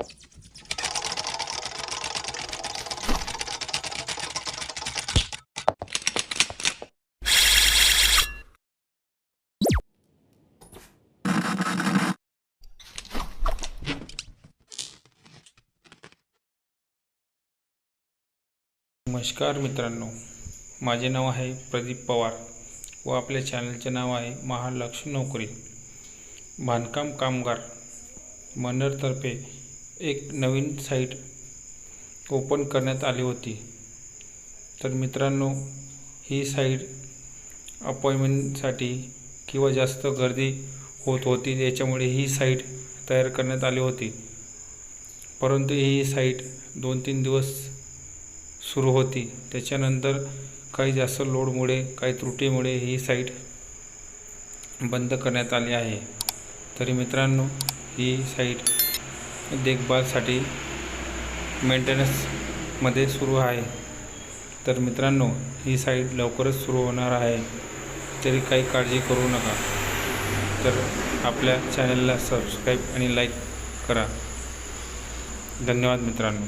नमस्कार मित्रांनो माझे नाव आहे प्रदीप पवार व आपल्या चॅनलचे नाव आहे महालक्ष्मी नोकरी. बांधकाम कामगार मनरतर्फे एक नवीन साईट ओपन करण्यात आली होती. तर मित्रांनो ही साईट अपॉइंटमेंटसाठी किंवा जास्त गर्दी होत होती याच्यामुळे ही साईट तयार करण्यात आली होती. परंतु ही साईट दोन तीन दिवस सुरू होती. त्याच्यानंतर काही जास्त लोडमुळे काही त्रुटीमुळे ही साईट बंद करण्यात आली आहे. तरी मित्रांनो ही साईट देखभालसाठी मेंटेनन्समध्ये सुरू आहे. तर मित्रांनो ही साईट लवकरच सुरू होणार आहे. तरी काही काळजी करू नका. तर आपल्या चॅनलला सबस्क्राईब आणि लाईक करा. धन्यवाद मित्रांनो.